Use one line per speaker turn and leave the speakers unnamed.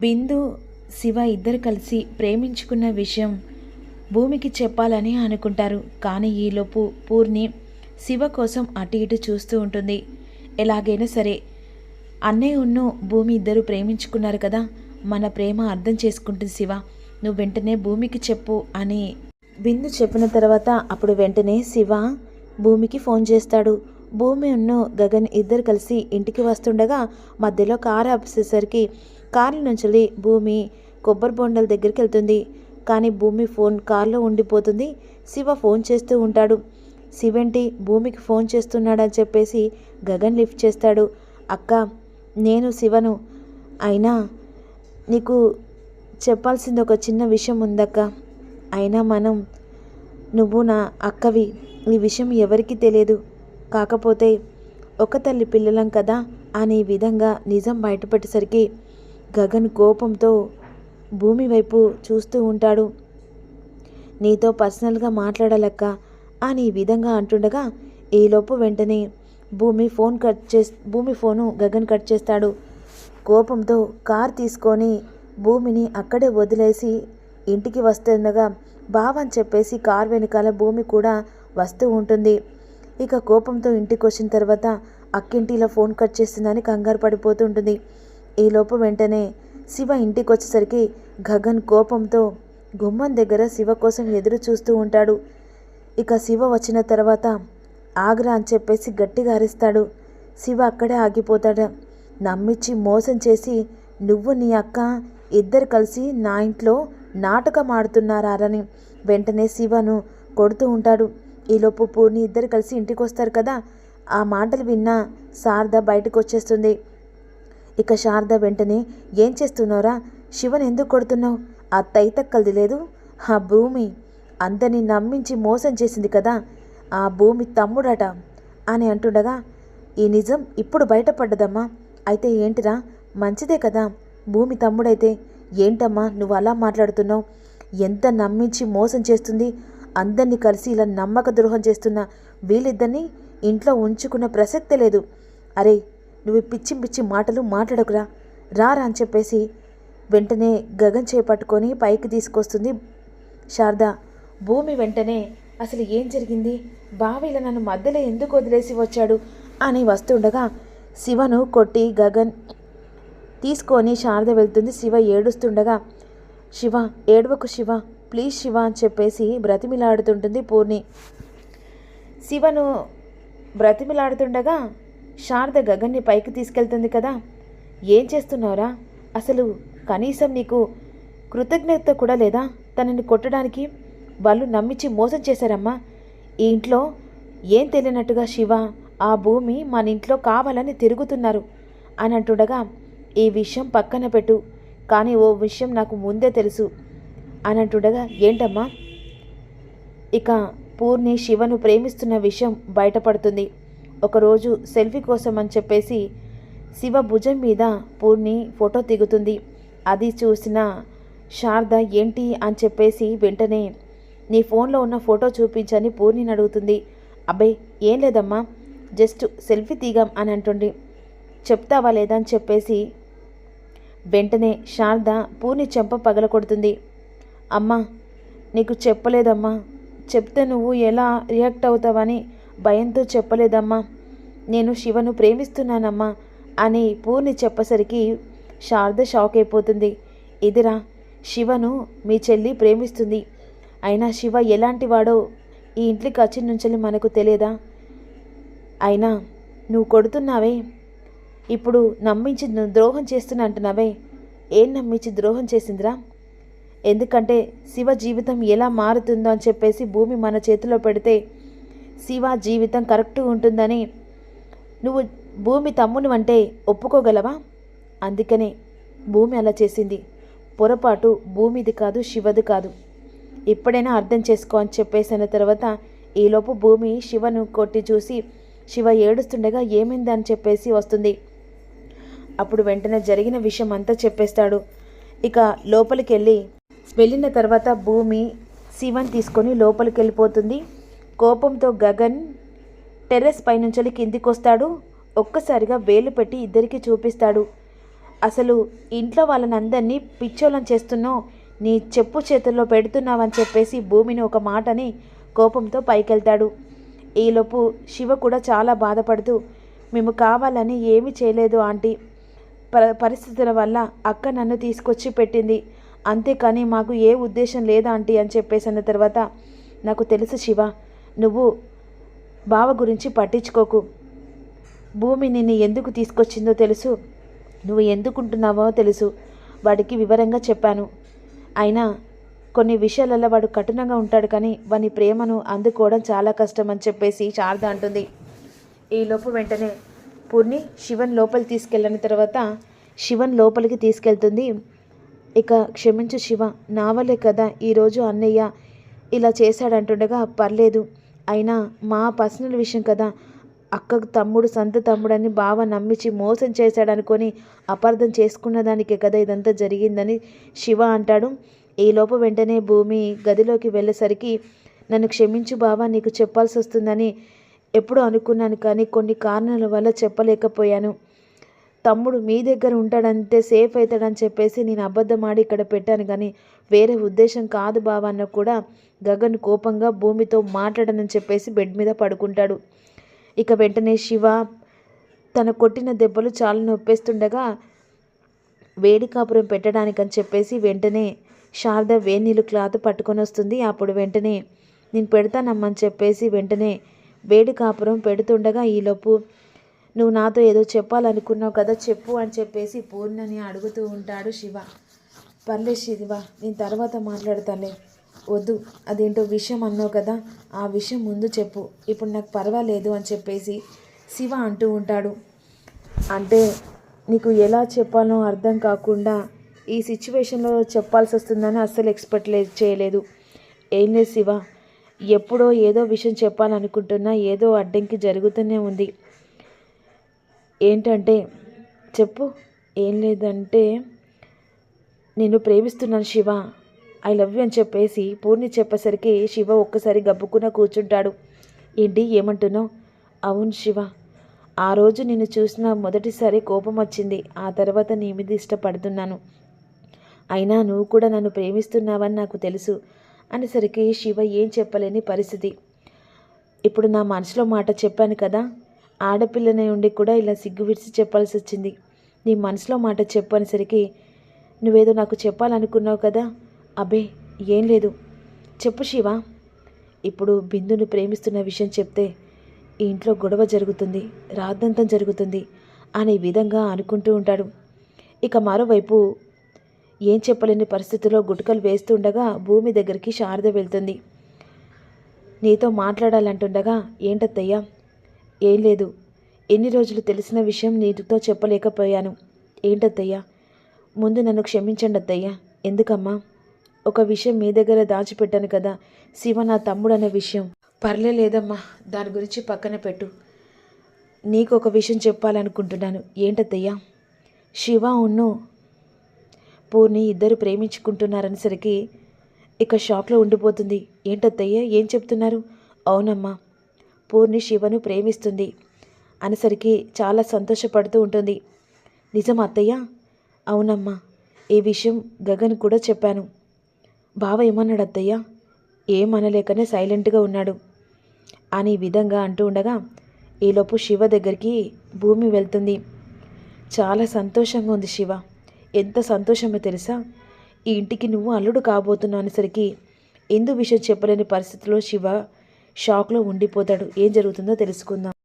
బిందు శివ ఇద్దరు కలిసి ప్రేమించుకున్న విషయం భూమికి చెప్పాలని అనుకుంటారు. కానీ ఈలోపు పూర్ణి శివ కోసం అటు ఇటు చూస్తూ ఉంటుంది. ఎలాగైనా సరే అన్నయ్య ఉన్ను భూమి ఇద్దరు ప్రేమించుకున్నారు కదా మన ప్రేమ అర్థం చేసుకుంటుంది శివ. నువ్వు వెంటనే భూమికి చెప్పు అని బిందు చెప్పిన తర్వాత అప్పుడు వెంటనే శివ భూమికి ఫోన్ చేస్తాడు. భూమి ఉన్ను గగన్ ఇద్దరు కలిసి ఇంటికి వస్తుండగా మధ్యలో కారు ఆపేసేసరికి కారు నుంచి భూమి కొబ్బరి బొండల దగ్గరికి వెళ్తుంది. కానీ భూమి ఫోన్ కారులో ఉండిపోతుంది. శివ ఫోన్ చేస్తూ ఉంటాడు. శివేంటి భూమికి ఫోన్ చేస్తున్నాడని చెప్పేసి గగన్ లిఫ్ట్ చేస్తాడు. అక్క నేను శివను. అయినా నీకు చెప్పాల్సింది ఒక చిన్న విషయం ఉందక్క. అయినా మనం నువ్వు నా అక్కవి. ఈ విషయం ఎవరికీ తెలియదు. కాకపోతే ఒక తల్లి పిల్లలం కదా అనే విధంగా నిజం బయటపడేసరికి గగన్ కోపంతో భూమి వైపు చూస్తూ ఉంటాడు. నీతో పర్సనల్గా మాట్లాడాలక్క అని ఈ విధంగా అంటుండగా ఈలోపు వెంటనే భూమి ఫోన్ కట్ చేస్ భూమి ఫోను గగన్ కట్ చేస్తాడు. కోపంతో కార్ తీసుకొని భూమిని అక్కడే వదిలేసి ఇంటికి వస్తుండగా బావని చెప్పేసి కార్ వెనకాల భూమి కూడా వస్తూ ఉంటుంది. ఇక కోపంతో ఇంటికి వచ్చిన తర్వాత అక్కింటిలో ఫోన్ కట్ చేస్తుందని కంగారు పడిపోతూ ఉంటుంది. ఈలోపు వెంటనే శివ ఇంటికి వచ్చేసరికి గగన్ కోపంతో గుమ్మం దగ్గర శివ కోసం ఎదురు చూస్తూ ఉంటాడు. ఇక శివ వచ్చిన తర్వాత ఆగ్రా అని చెప్పేసి గట్టిగా అరిస్తాడు. శివ అక్కడే ఆగిపోతాడు. నమ్మించి మోసం చేసి నువ్వు నీ అక్క ఇద్దరు కలిసి నా ఇంట్లో నాటకం ఆడుతున్నారని వెంటనే శివను కొడుతూ ఉంటాడు. ఈలోపు పూర్ణి ఇద్దరు కలిసి ఇంటికి వస్తారు కదా? ఆ మాటలు విన్న శారద బయటకు వచ్చేస్తుంది ఇక శారద వెంటనే ఏం చేస్తున్నావురా? శివన్ ఎందుకు కొడుతున్నావు? ఆ తైతక్కలది లేదు. ఆ భూమి అందరినీ నమ్మించి మోసం చేసింది కదా. ఆ భూమి తమ్ముడట అని అంటుండగా ఈ నిజం ఇప్పుడు బయటపడ్డదమ్మా. అయితే ఏంటిరా? మంచిదే కదా. భూమి తమ్ముడైతే ఏంటమ్మా నువ్వు అలా మాట్లాడుతున్నావు? ఎంత నమ్మించి మోసం చేస్తుంది? అందరినీ కలిసి ఇలా నమ్మక ద్రోహం చేస్తున్న వీళ్ళిద్దరినీ ఇంట్లో ఉంచుకున్న ప్రసక్తే లేదు. అరే నువ్వు పిచ్చి పిచ్చి మాటలు మాట్లాడకురా. రారా అని చెప్పేసి వెంటనే గగన్ చేపట్టుకొని పైకి తీసుకొస్తుంది శారద. భూమి వెంటనే అసలు ఏం జరిగింది? బావిలో నన్ను మధ్యలో ఎందుకు వదిలేసి వచ్చాడు? అని వస్తుండగా శివను కొట్టి గగన్ తీసుకొని శారద వెళ్తుంది. శివ ఏడుస్తుండగా శివ ఏడవకు శివ ప్లీజ్ శివ అని చెప్పేసి బ్రతిమిలాడుతుంటుంది పూర్ణి. శివను బ్రతిమిలాడుతుండగా శారద గగన్ని పైకి తీసుకెళ్తుంది కదా? ఏం చేస్తున్నావురా? అసలు కనీసం నీకు కృతజ్ఞత కూడా లేదా? తనని కొట్టడానికి వాళ్ళు నమ్మించి మోసం చేశారమ్మా. ఈ ఇంట్లో ఏం తెలియనట్టుగా శివ ఆ భూమి మన ఇంట్లో కావాలని తిరుగుతున్నారు అని అంటుండగా ఈ విషయం పక్కన పెట్టు. కానీ ఓ విషయం నాకు ముందే తెలుసు అని అంటుండగా ఏంటమ్మా? ఇక పూర్ణి శివను ప్రేమిస్తున్న విషయం బయటపడుతుంది. ఒకరోజు సెల్ఫీ కోసం అని చెప్పేసి శివ భుజం మీద పూర్ణి ఫోటో దిగుతుంది. అది చూసిన శారద ఏంటి? అని చెప్పేసి వెంటనే నీ ఫోన్లో ఉన్న ఫోటో చూపించని పూర్ణిని అడుగుతుంది. అబ్బాయి ఏం లేదమ్మా జస్ట్ సెల్ఫీ తీగాం అని అంటుండి చెప్తావా లేదా? అని చెప్పేసి వెంటనే శారద పూర్ణి చెంప పగల కొడుతుంది. అమ్మా నీకు చెప్పలేదమ్మా చెప్తే నువ్వు ఎలా రియాక్ట్ అవుతావని భయంతో చెప్పలేదమ్మా. నేను శివను ప్రేమిస్తున్నానమ్మా అని పూర్ణి చెప్పసరికి శారద షాక్ అయిపోతుంది. ఇదిరా శివను మీ చెల్లి ప్రేమిస్తుంది. అయినా శివ ఎలాంటి వాడో ఈ ఇంట్లోకి వచ్చి నుంచి మనకు తెలియదా? అయినా నువ్వు కొడుతున్నావే. ఇప్పుడు నమ్మించి ద్రోహం చేస్తున్నా అంటున్నావే. ఏం నమ్మించి ద్రోహం చేసిందిరా? ఎందుకంటే శివ జీవితం ఎలా మారుతుందో అని చెప్పేసి భూమి మన చేతిలో పెడితే శివ జీవితం కరెక్ట్ ఉంటుందని నువ్వు భూమి తమ్ముని అంటే ఒప్పుకోగలవా? అందుకనే భూమి అలా చేసింది. పొరపాటు భూమిది కాదు శివది కాదు. ఎప్పుడైనా అర్థం చేసుకో అని చెప్పేసిన తర్వాత ఈలోపు భూమి శివను కొట్టి చూసి శివ ఏడుస్తుండగా ఏమైంది అని చెప్పేసి వస్తుంది. అప్పుడు వెంటనే జరిగిన విషయం అంతా చెప్పేస్తాడు. ఇక లోపలికి వెళ్ళి వెళ్ళిన తర్వాత భూమి శివన్ తీసుకొని లోపలికి వెళ్ళిపోతుంది కోపంతో గగన్ టెర్రస్ పైనుంచి కిందికి వస్తాడు ఒక్కసారిగా వేలు పెట్టి ఇద్దరికి చూపిస్తాడు. అసలు ఇంట్లో వాళ్ళనందరినీ పిచ్చోళం చేస్తున్నావు నీ చెప్పు చేతుల్లో పెడుతున్నావని చెప్పేసి భూమిని ఒక మాటని కోపంతో పైకెళ్తాడు. ఈలోపు శివ కూడా చాలా బాధపడుతూ మేము కావాలని ఏమీ చేయలేదు ఆంటీ. ప పరిస్థితుల వల్ల అక్క నన్ను తీసుకొచ్చి పెట్టింది. అంతేకాని మాకు ఏ ఉద్దేశం లేదా ఆంటీ అని చెప్పేసి అన్న తర్వాత నాకు తెలుసు శివ నువ్వు బావ గురించి పట్టించుకోకు. భూమి నిన్ను ఎందుకు తీసుకొచ్చిందో తెలుసు. నువ్వు ఎందుకుంటున్నావో తెలుసు. వాడికి వివరంగా చెప్పాను. అయినా కొన్ని విషయాలలో వాడు కఠినంగా ఉంటాడు కానీ వాని ప్రేమను అందుకోవడం చాలా కష్టం అని చెప్పేసి శారద అంటుంది. ఈలోపు వెంటనే పూర్ణి శివన్ లోపలి తీసుకెళ్ళిన తర్వాత శివన్ లోపలికి తీసుకెళ్తుంది. ఇక క్షమించు శివ నా వల్లే కదా ఈరోజు అన్నయ్య ఇలా చేశాడంటుండగా పర్లేదు. అయినా మా పర్సనల్ విషయం కదా. అక్కకు తమ్ముడు సంత తమ్ముడని బావ నమ్మించి మోసం చేశాడనుకొని అపార్థం చేసుకున్న దానికే కదా ఇదంతా జరిగిందని శివ అంటాడు. ఈలోపు వెంటనే భూమి గదిలోకి వెళ్ళేసరికి నన్ను క్షమించు బావా నీకు చెప్పాల్సి వస్తుందని ఎప్పుడూ అనుకున్నాను కానీ కొన్ని కారణాల వల్ల చెప్పలేకపోయాను. తమ్ముడు మీ దగ్గర ఉంటాడంతే సేఫ్ అవుతాడని చెప్పేసి నేను అబద్ధం ఆడి ఇక్కడ పెట్టాను. కానీ వేరే ఉద్దేశం కాదు బావా అన్న కూడా గగన్ కోపంగా భూమితో మాట్లాడనని చెప్పేసి బెడ్ మీద పడుకుంటాడు. ఇక వెంటనే శివ తన కొట్టిన దెబ్బలు చాలా నొప్పేస్తుండగా వేడి కాపురం పెట్టడానికని చెప్పేసి వెంటనే శారద వేణీళ్ళు క్లాత్ పట్టుకొని వస్తుంది. అప్పుడు వెంటనే నేను పెడతానమ్మని చెప్పేసి వెంటనే వేడి కాపురం పెడుతుండగా ఈలోపు నువ్వు నాతో ఏదో చెప్పాలనుకున్నావు కదా చెప్పు అని చెప్పేసి పూర్ణని అడుగుతూ ఉంటాడు శివ. పర్లే శివ నేను తర్వాత మాట్లాడతానులే వద్దు అదేంటో విషయం అన్నావు కదా ఆ విషయం ముందు చెప్పు. ఇప్పుడు నాకు పర్వాలేదు అని చెప్పేసి శివ అంటూ ఉంటాడు. అంటే నీకు ఎలా చెప్పాలో అర్థం కాకుండా ఈ సిచ్యువేషన్లో చెప్పాల్సి వస్తుందని అస్సలు ఎక్స్పెక్ట్ లే చేయలేదు. ఏం లేదు శివ ఎప్పుడో ఏదో విషయం చెప్పాలనుకుంటున్నా ఏదో అడ్డంకి జరుగుతూనే ఉంది. ఏంటంటే చెప్పు. ఏం లేదంటే నేను ప్రేమిస్తున్నాను శివ. ఐ లవ్ యూ అని చెప్పేసి పూర్ణి చెప్పేసరికి శివ ఒక్కసారి గబ్బుకున్న కూర్చుంటాడు. ఏంటి? ఏమంటున్నావు? అవును శివ. ఆ రోజు నిన్ను చూసిన మొదటిసారి కోపం వచ్చింది. ఆ తర్వాత నీ మీద ఇష్టపడుతున్నాను. అయినా నువ్వు కూడా నన్ను ప్రేమిస్తున్నావని నాకు తెలుసు. అనేసరికి శివ ఏం చెప్పలేని పరిస్థితి. ఇప్పుడు నా మనసులో మాట చెప్పాను కదా? ఆడపిల్లనే ఉండి కూడా ఇలా సిగ్గు విడిచి చెప్పాల్సి వచ్చింది. నీ మనసులో మాట చెప్పనిసరికి నువ్వేదో నాకు చెప్పాలనుకున్నావు కదా? అబే ఏం లేదు. చెప్పు శివ. ఇప్పుడు బిందును ప్రేమిస్తున్న విషయం చెప్తే ఈ ఇంట్లో గొడవ జరుగుతుంది రాద్దంతం జరుగుతుంది అనే విధంగా అనుకుంటూ ఉంటాడు. ఇక మరోవైపు ఏం చెప్పలేని పరిస్థితిలో గుటకలు వేస్తుండగా భూమి దగ్గరికి శారద వెళ్తుంది. నీతో మాట్లాడాలంటుండగా ఏంటత్తయ్యా ఏం లేదు. ఎన్ని రోజులు తెలిసిన విషయం నీటితో చెప్పలేకపోయాను. ఏంటత్తయ్యా? ముందు నన్ను క్షమించండి అత్తయ్యా. ఎందుకమ్మా? ఒక విషయం మీ దగ్గర దాచిపెట్టాను కదా. శివ నా తమ్ముడు అనే విషయం. పర్లేలేదమ్మా. దాని గురించి పక్కన పెట్టు. నీకు ఒక విషయం చెప్పాలనుకుంటున్నాను. ఏంటత్తయ్యా? శివ ఉన్ను పూర్ణి ఇద్దరు ప్రేమించుకుంటున్నారనేసరికి ఇక షాక్లో ఉండిపోతుంది. ఏంటత్తయ్య? ఏం చెప్తున్నారు? అవునమ్మా. పూర్ణి శివను ప్రేమిస్తుంది. అనసరికి చాలా సంతోషపడుతూ ఉంటుంది. నిజం అత్తయ్య? అవునమ్మా ఈ విషయం గగన్ కూడా చెప్పాను. బావ ఏమన్నాడు అత్తయ్య ఏమనలేకనే సైలెంట్గా ఉన్నాడు. అని ఈ విధంగా అంటూ ఉండగా ఈలోపు శివ దగ్గరికి భూమి వెళ్తుంది. చాలా సంతోషంగా ఉంది శివ. ఎంత సంతోషమో తెలుసా? ఈ ఇంటికి నువ్వు అల్లుడు కాబోతున్నావు అనేసరికి ఎందు విషయం చెప్పలేని పరిస్థితిలో శివ షాక్లో ఉండిపోతాడు. ఏం జరుగుతుందో తెలుసుకుందాం.